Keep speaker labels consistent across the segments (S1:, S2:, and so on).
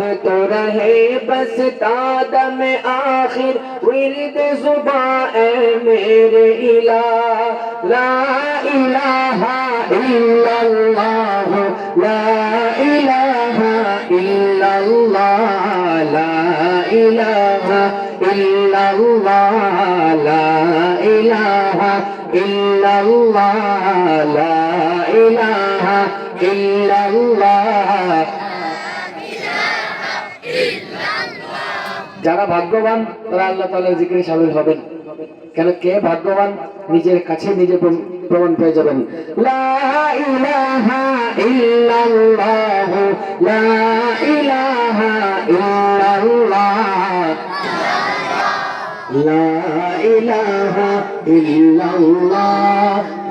S1: تو رہے بس تادم آخر ورد زباں اے میرے الہ لا الہ الا اللہ لا الہ الا اللہ لا الہ الا اللہ لا الہ الا اللہ لا الہ الا اللہ যারা ভাগ্যবান, তারা আল্লাহ তালা জিকিরে সামিল হবেন। কেন কে ভাগ্যবান? নিজের কাছে নিজে প্রমাণ পেয়ে যাবেন। লা ইলাহা ইল্লাল্লাহু, লা إلا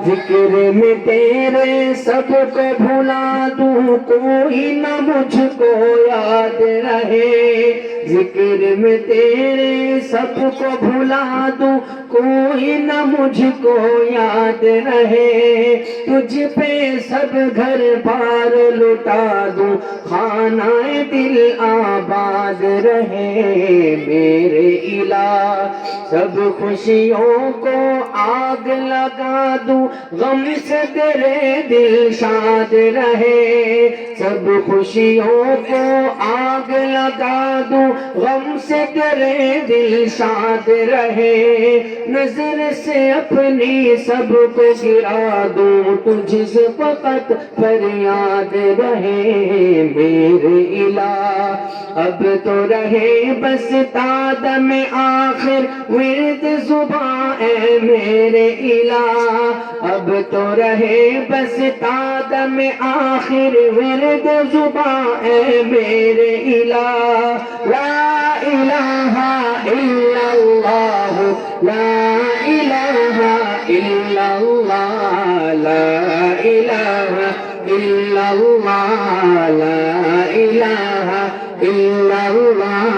S1: ذکر میں تیرے سب کو بھلا دوں کوئی نہ مجھ کو یاد رہے ذکر میں تیرے سب کو بھلا دوں کوئی نہ مجھ کو یاد رہے تجھ پہ سب گھر بار لٹا دوں خانہ دل آباد رہے میرے الہ سب خوشیوں کو آگ لگا دوں، غم سے تیرے دل شاد رہے۔ سب خوشیوں کو آگ لگا دوں، غم سے تیرے دل شاد رہے۔ نظر سے اپنی سب کو گرا دوں، تجھ سے فقط فریاد رہے۔ میرے الہ، اب تو رہے بس تاد میں آخر۔ ورد زباں اے میرے الہ اب تو رہے بس تاد میں آخر ورد زباں اے میرے الہ لا الہ الا اللہ لا الہ الا اللہ لا الہ الا اللہ لا الہ الا اللہ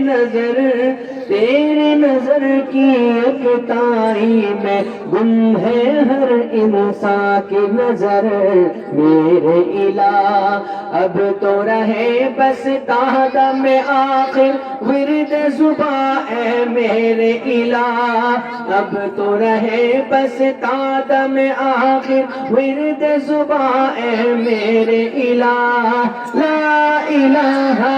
S1: نظر، تیرے نظر کی اکتائی میں گم ہے ہر انسان کی نظر۔ میرے الہ، اب تو رہے بس تاہدہ میں آخر۔ ورد زباں اے میرے الہ، اب تو رہے بس تاہدہ میں آخر۔ ورد زباں اے میرے الہ، لا الہ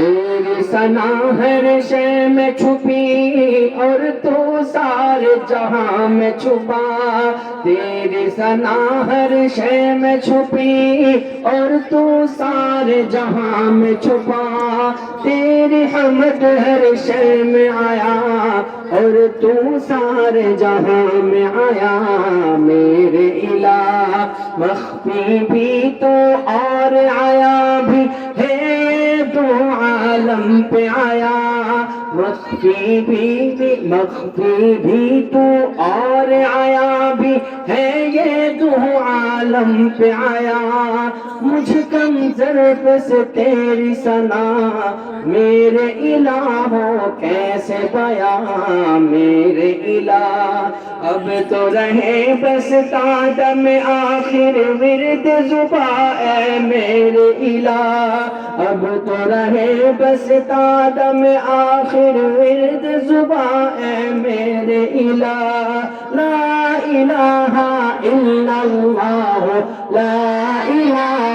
S1: تیری سنا ہر شے میں چھپی اور تو سارے جہاں میں چھپا۔ تیری سنا ہر شے میں چھپی اور تو سارے جہاں میں چھپا۔ تیری حمد ہر شے میں آیا اور تو سارے جہاں میں آیا۔ میرے الہ مخفی بھی تو اور آیا بھی۔ ہم پہ آیا۔ مخفی بھی مخفی بھی تو اور آیا بھی ہے، یہ دو عالم پہ آیا۔ مجھ کم ضرف سے تیری سنا میرے الہ کیسے بیاں میرے الہ اب تو رہے بس تادم آخر ورد زبا اے میرے الہ اب تو رہے بس تادم آخر ورد زبا اے میرے الہ لا الہ الا اللہ لا الہ